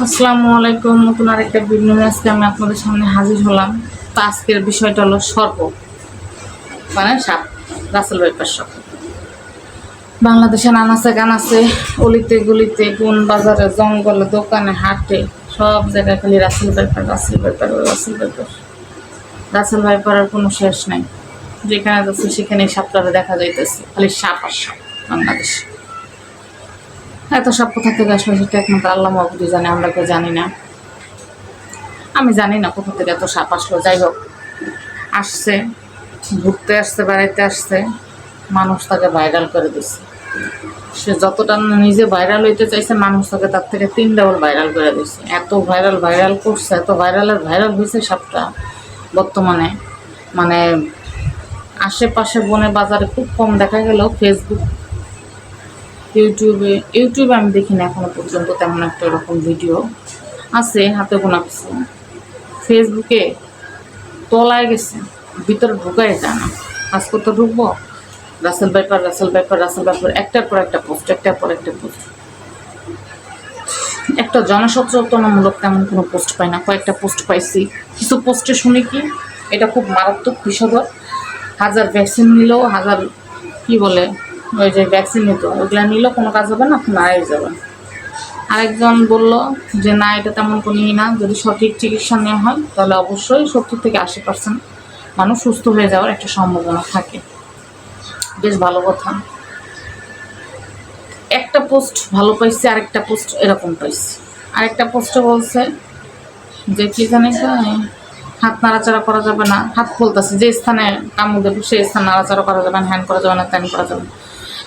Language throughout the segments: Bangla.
আসসালামু আলাইকুম, নতুন আরেকটা ভিডিও আজকে আমি আপনাদের সামনে হাজির হলাম। তো আজকের বিষয়টা হলো সর্প মানে সাপ, রাসেল বাইপার সাপ বাংলাদেশে নানাচে গানাচে অলিতে গলিতে, কোন বাজারে, জঙ্গলে, দোকানে, হাটে, সব জায়গায় খালি রাসেল বাইপার রাসেল বাইপার রাসেল বাইপার রাসেল বাইপারের কোনো শেষ নাই। যেখানে যাচ্ছে সেখানে সাপটারে দেখা যাইতেছে, খালি সাপ আর সাপ, বাংলাদেশে। এত সব কোথা থেকে আসলে সেটা একমাত্র আল্লাহ মহবুদি জানে, আমরা কেউ জানি না। আমি জানি না কোথা থেকে এত সাপ আসলো, যাই হোক। আসছে, ঘুরতে আসছে, বেড়াইতে আসছে, মানুষ তাকে ভাইরাল করে দিচ্ছে সে যতটা নিজে ভাইরাল হইতে চাইছে, মানুষ তাকে তার থেকে তিন ডাবল ভাইরাল করে দিচ্ছে এত ভাইরাল ভাইরাল করছে, এত ভাইরালের ভাইরাল হয়েছে সাপটা বর্তমানে। মানে আশেপাশে বনে বাজারে খুব কম দেখা গেলেও ফেসবুক ইউটিউবে ইউটিউবে আমি দেখি না এখনও পর্যন্ত তেমন একটা এরকম ভিডিও আছে, হাতে গোনা কিছু। ফেসবুকে তলায় গেছে, ভিতরে ঢুকাই যায় না। কাজ করতে ঢুকবো, রাসেল ব্যাপার রাসেল ব্যাপার রাসেল ব্যাপার একটার পর একটা পোস্ট একটার পর একটা পোস্ট একটা জনসচেতনামূলক তেমন কোনো পোস্ট পাই না, কয়েকটা পোস্ট পাইছি। কিছু পোস্টে শুনি কি, এটা খুব মারাত্মক বিষধর হাজার ভ্যাকসিন নিলেও হাজার, কি বলে ওই যে ভ্যাকসিন নিত, ওগুলা নিলেও কোনো কাজ হবে না মারাই যাবে। আরেকজন বলল যে, না, এটা তেমন কোনো ই না, যদি সঠিক চিকিৎসা নেওয়া হয়, তাহলে অবশ্যই সত্তর থেকে আশি পার্সেন্ট মানুষ সুস্থ হয়ে যাওয়ার একটা সম্ভাবনা থাকে। বেশ ভালো কথা। একটা পোস্ট ভালো পাইছে, আরেকটা পোস্ট এরকম পাইছে। আরেকটা পোস্টে বলছে যে, কি জানি হাত নাড়াচাড়া করা যাবে না। হাত খুলতেছে, যে স্থানে কামড় দেবে সেই স্থানে নাড়াচাড়া করা যাবে না হ্যান্ড করা যাবে না, ত্যান করা যাবে না।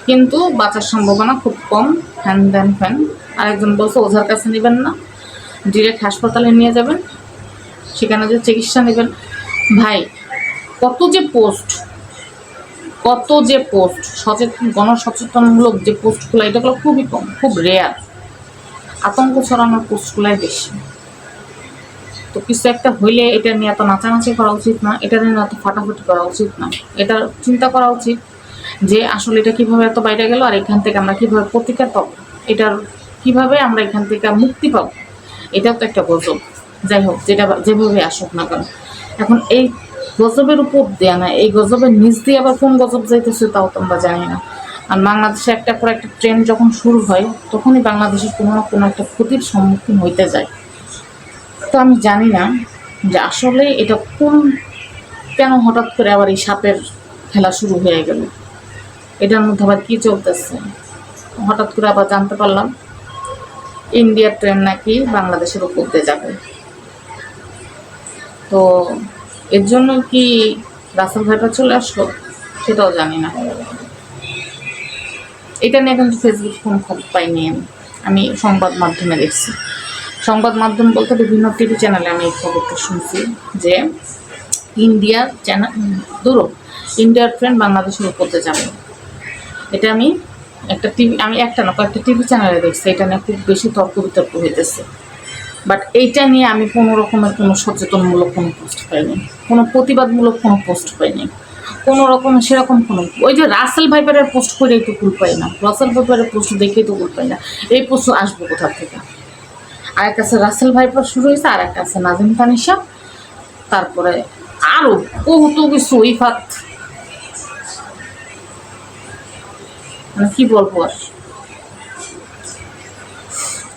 কিন্তু বাঁচার সম্ভাবনা খুব কম হ্যান দেন ফ্যান আরেকজন বলছে, ওঝার কাছে নেবেন না ডিরেক্ট হাসপাতালে নিয়ে যাবেন, সেখানে যে চিকিৎসা নেবেন। ভাই, কত যে পোস্ট কত যে পোস্ট সচেতন, গণসচেতনমূলক যে পোস্টগুলো এটাগুলো খুবই কম, খুব রেয়ার আতঙ্ক ছড়ানোর পোস্টগুলাই বেশি। তো কিছু একটা হইলে এটা নিয়ে এত নাচানাচি করা উচিত না, এটা নিয়ে এত ফাটাফাটি করা উচিত না। এটা চিন্তা করা উচিত যে আসলে এটা কীভাবে এত বাইরে গেল আর এখান থেকে আমরা কীভাবে প্রতিকার পাবো? এটার কীভাবে আমরা এখান থেকে মুক্তি পাবো? এটাও তো একটা গজব। যাই হোক, যেটা যেভাবে আসুক না কেন। এখন এই গজবের উপর দেয়া না, এই গজবের নিচ দিয়ে আবার কোন গজব যাইতেছে তাও তো আমরা জানি না। আর বাংলাদেশে একটা পর একটা ট্রেন যখন শুরু হয়, তখনই বাংলাদেশের কোনো না কোনো একটা ক্ষতির সম্মুখীন হইতে যায়। তো আমি জানি না যে আসলে এটা কোন, কেন হঠাৎ করে আবার এই সাপের খেলা শুরু হয়ে গেল। এটার মধ্যে আবার কী চলতেছে? হঠাৎ করে আবার জানতে পারলাম, ইন্ডিয়ার ট্রেন নাকি বাংলাদেশের উপর দিয়ে যাবে। তো এর জন্য কি রাসেল ভাইটা চলে আসলো? সেটাও জানি না। এটা নিয়ে কিন্তু ফেসবুক কোনো খবর পাইনি আমি। আমি সংবাদ মাধ্যমে দেখছি। সংবাদ মাধ্যম বলতে বিভিন্ন টিভি চ্যানেলে আমি এই খবরটা শুনছি যে ইন্ডিয়ার চ্যানেল দূর ইন্ডিয়ার ট্রেন বাংলাদেশের উপর দিয়ে যাবে। এটা আমি একটা টিভি, আমি একটা না, কয়েকটা টিভি চ্যানেলে দেখছি, এটা নিয়ে খুব বেশি তর্ক বিতর্ক হইতেছে। বাট এইটা নিয়ে আমি কোনো রকমের কোনো সচেতনমূলক কোনো পোস্ট পাইনি, কোনো প্রতিবাদমূলক কোনো পোস্ট পাইনি। কোনো রকম সেরকম কোনো, ওই যে রাসেল ভাইপারের পোস্ট করেই তো কুল পাই না, রাসেল ভাইপারের পোস্ট দেখেই তো কুল পাই না, এই পোস্ট আসব কোথা থেকে? আর একটা আছে রাসেল ভাইপার শুরু হয়েছে আর একটা আছে নাজিম তানিশা তারপরে আরও কৌতুক কিছু মানে কি বলব? আর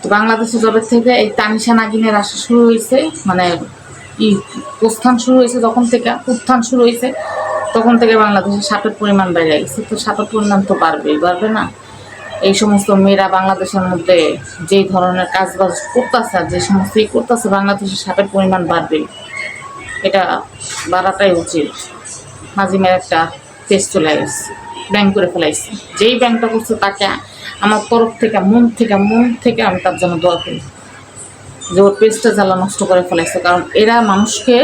তো বাংলাদেশে জবের থেকে এই তানিশা নাগিনের আসা শুরু হয়েছে মানে ই প্রস্থান শুরু হয়েছে যখন থেকে, উত্থান শুরু হয়েছে, তখন থেকে বাংলাদেশে সাপের পরিমাণ বেড়ে গেছে। তো সাপের পরিমাণ তো বাড়বেই, বাড়বে না। এই সমস্ত মেয়েরা বাংলাদেশের মধ্যে যেই ধরনের কাজবাজ করতেছে যে সমস্ত ই করতেছে, বাংলাদেশে সাপের পরিমাণ বাড়বে এটা বাড়াটাই উচিত। নাজিমের একটা পেজ চলে গেছে ব্যাংক করে ফেলাইছে। যেই ব্যাংকটা করছে তাকে আমার তরফ থেকে, মন থেকে মন থেকে আমি তার জন্য দোয়া করি। যে ওর পেজটা জ্বালা নষ্ট করে ফেলাইছে, কারণ এরা মানুষকে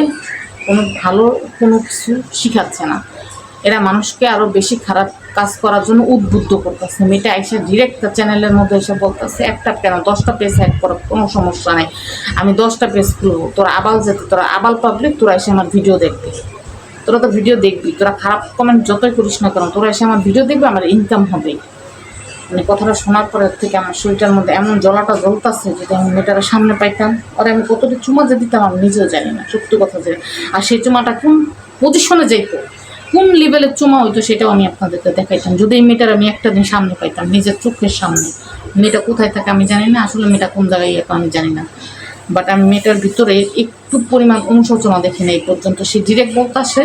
কোনো ভালো কোনো কিছু শিখাচ্ছে না। এরা মানুষকে আরও বেশি খারাপ কাজ করার জন্য উদ্বুদ্ধ করতেছে। মেয়েটা এসে ডিরেক্ট তার চ্যানেলের মধ্যে এসে বলতেছে, একটা কেন? দশটা পেজ হ্যাক করার কোনো সমস্যা নেই। আমি দশটা পেজ খুলবো। তোরা আবাল যেতে, তোরা আবাল পাবলিক তোরা এসে আমার ভিডিও দেখবি। তোরা তো ভিডিও দেখবি, তোরা খারাপ কমেন্ট যতই করিস না কেন, তোরা এসে আমার ভিডিও দেখবি, আমার ইনকাম হবে। মানে কথাটা শোনার পরে থেকে আমার শরীরটার মধ্যে এমন জ্বলাটা জ্বলতাছে যদি আমি মেয়েটার সামনে পাইতাম। আর আমি কতটা চুমা যে দিতাম আমি নিজেও জানি না, সত্যি কথা যে। আর সেই চুমাটা কোন পজিশনে যাইতো, কোন লেভেলের চুমা হইতো সেটাও আমি আপনাদেরকে দেখাইতাম। যদি এই মেয়েটার আমি একটা দিন সামনে পাইতাম, নিজের চোখের সামনে, মেয়েটা কোথায় থাকে আমি জানি না, আসলে মেয়েটা কোন জায়গায় আমি জানি না। বাট আমি মেয়েটার ভিতরে একটু পরিমাণ অনুশোচনা দেখি না এই পর্যন্ত। সে ডিরেক্ট বলতেছে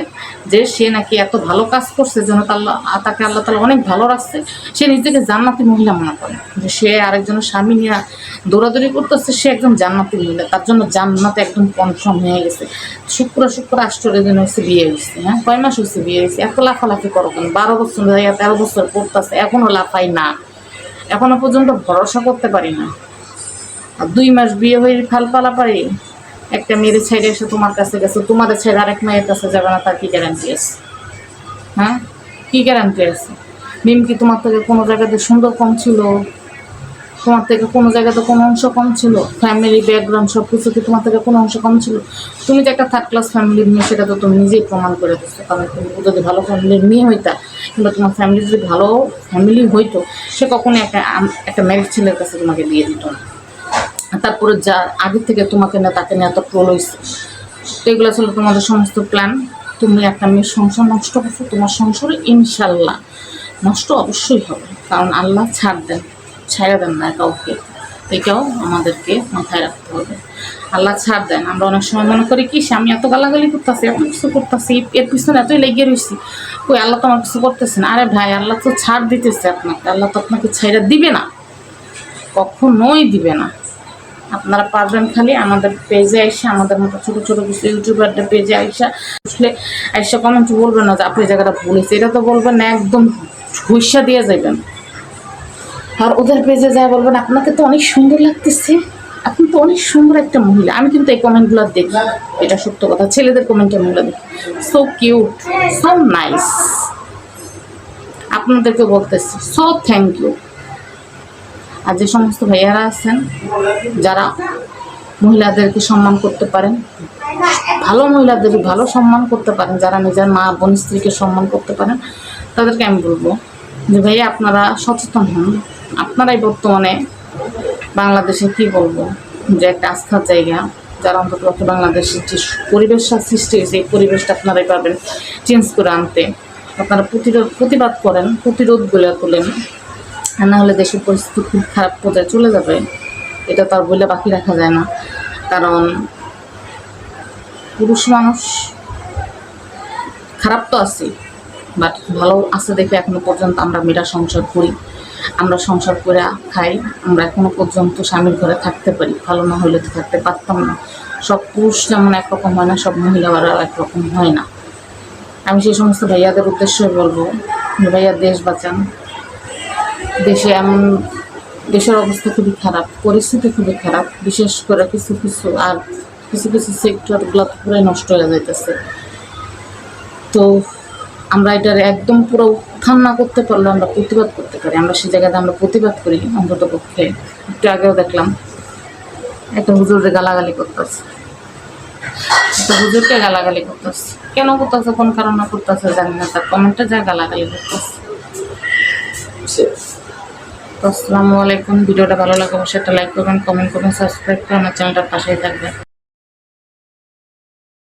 যে সে নাকি এত ভালো কাজ করছে, যেন আল্লাহ তাকে আল্লাহ তালা অনেক ভালো রাখছে। সে নিজেকে জান্নাতি মহিলা মনে করে। যে সে আরেকজনের স্বামী নিয়ে দৌড়াদৌড়ি করতেছে, সে একজন জান্নাতি মহিলা। তার জন্য জান্নাতে একদম কনফার্ম হয়ে গেছে। শুক্র শুক্র আশ্চর্য দিন হয়েছে বিয়ে হয়েছে হ্যাঁ? কয় মাস হয়েছে বিয়ে হয়েছে এত লাফালাফি করো কেন? বারো বছর তেরো বছর পড়তেছে এখনও লাফাই না। এখনও পর্যন্ত ভরসা করতে পারি না। আর দুই মাস বিয়ে হয়ে ফালপালা পারি একটা মেয়ের ছেড়ে এসে তোমার কাছে গেছে। তোমাদের ছেড়ে আরেক মেয়ের কাছে যাবে না, তার কি গ্যারান্টি আছে? হ্যাঁ? কি গ্যারান্টি আছে? মিম কি তোমার থেকে কোনো জায়গাতে সুন্দর কম ছিল? তোমার থেকে কোনো জায়গাতে কোনো অংশ কম ছিল? ফ্যামিলি ব্যাকগ্রাউন্ড সব কিছু কি তোমার থেকে কোনো অংশ কম ছিল? তুমি যে একটা থার্ড ক্লাস ফ্যামিলির মেয়ে, সেটা তো তুমি নিজেই প্রমাণ করে দিচ্ছো কারণ তুমি যদি ভালো ফ্যামিলির মেয়ে হইতা, কিংবা তোমার ফ্যামিলি যদি ভালো ফ্যামিলি হইতো, সে কখনোই একটা একটা ম্যারিড ছেলের কাছে তোমাকে দিয়ে দিত না। তারপরে যা আগে থেকে তোমাকে না, তাকে নিয়ে এত ট্রোল হয়েছে তো এগুলো ছিল তোমাদের সমস্ত প্ল্যান তুমি একটা মেয়ের সংসার নষ্ট করছ, তোমার সংসার ইনশাল্লাহ নষ্ট অবশ্যই হবে। কারণ আল্লাহ ছাড় দেন ছাড়া দেন না কাউকে। এটাও আমাদেরকে মাথায় রাখতে হবে। আল্লাহ ছাড় দেন। আমরা অনেক সময় মনে করি কি আমি এত গালাগালি করতেছি, এত কিছু করতেছি, এর পিছনে এতই লেগে রয়েছি ওই আল্লাহ তো আমার কিছু করতেছে না। আরে ভাই, আল্লাহ তো ছাড় দিতেছে আপনাকে। আল্লাহ তো আপনাকে ছাইড়া দিবে না। কখনোই দিবে না। আপনারা পারবেন খালি আমাদের পেজে এসে, আমাদের মতো ছোটো ছোটো কিছু ইউটিউবারদের পেজে আইসা, আসলে আইসা কমেন্ট বলবেন না যে আপনি জায়গাটা বলেছে এটা তো বলবেন না, একদম হুইসা দিয়ে যাবেন আর ওদের পেজে যায় বলবেন, আপনাকে তো অনেক সুন্দর লাগতেছে। আপনি তো অনেক সুন্দর একটা মহিলা। আমি কিন্তু এই কমেন্টগুলো দেখি। এটা সত্য কথা। ছেলেদের কমেন্টে মহিলা দেখি। সো কিউট সো নাইস আপনাদেরকে বলতেছি সো থ্যাংক ইউ আর যে সমস্ত ভাইয়ারা আছেন, যারা মহিলাদেরকে সম্মান করতে পারেন, ভালো মহিলাদের ভালো সম্মান করতে পারেন, যারা নিজের মা বোন স্ত্রীকে সম্মান করতে পারেন, তাদেরকে আমি বলব যে ভাইয়া আপনারা সচেতন হন। আপনারাই বর্তমানে বাংলাদেশে কি বলব? যে একটা আস্থার জায়গা, যারা অন্তত বাংলাদেশের যে পরিবেশটা সৃষ্টি হয়েছে, এই পরিবেশটা আপনারাই পাবেন। চেঞ্জ করে আনতে। আপনারা প্রতিরোধ প্রতিবাদ করেন, প্রতিরোধ গড়ে তোলেন। না হলে দেশের পরিস্থিতি খুব খারাপ পর্যায়ে চলে যাবে, এটা তো আর বলে বাকি রাখা যায় না। কারণ পুরুষ মানুষ খারাপ তো আছে বাট ভালো আছে দেখে এখনও পর্যন্ত আমরা মেয়েরা সংসার করি। আমরা সংসার করে খাই, আমরা এখনও পর্যন্ত স্বামীর ঘরে থাকতে পারি, ভালো না হলে তো থাকতে পারতাম না। সব পুরুষ যেমন একরকম হয় না, সব মহিলারাও একরকম হয় না। আমি সেই সমস্ত ভাইয়াদের উদ্দেশ্যে বলব, ভাইয়া দেশ বাঁচান দেশে এমন, দেশের অবস্থা খুবই খারাপ, পরিস্থিতি খুবই খারাপ, বিশেষ করে কিছু কিছু আর কিছু কিছু সেক্টরগুলো তো পুরাই নষ্ট হয়ে যাইতেছে। তো আমরা এটার একদম পুরো উত্থান না করতে পারলে আমরা প্রতিবাদ করতে পারি। আমরা সেই জায়গাতে আমরা প্রতিবাদ করি অন্তত পক্ষে একটু আগেও দেখলাম, একটা হুজুরে গালাগালি করতেছে। একটা হুজুরকে গালাগালি করতেছে। কেন করতেছে, কোন কারণে করতেছে জানি না, তার কমেন্টে যা গালাগালি করতেছে। তো আসসালামু আলাইকুম। ভিডিওটা ভালো লাগলে অবশ্যই একটা লাইক করবেন কমেন্ট করবেন সাবস্ক্রাইব করে আমার চ্যানেলটার পাশেই থাকবেন।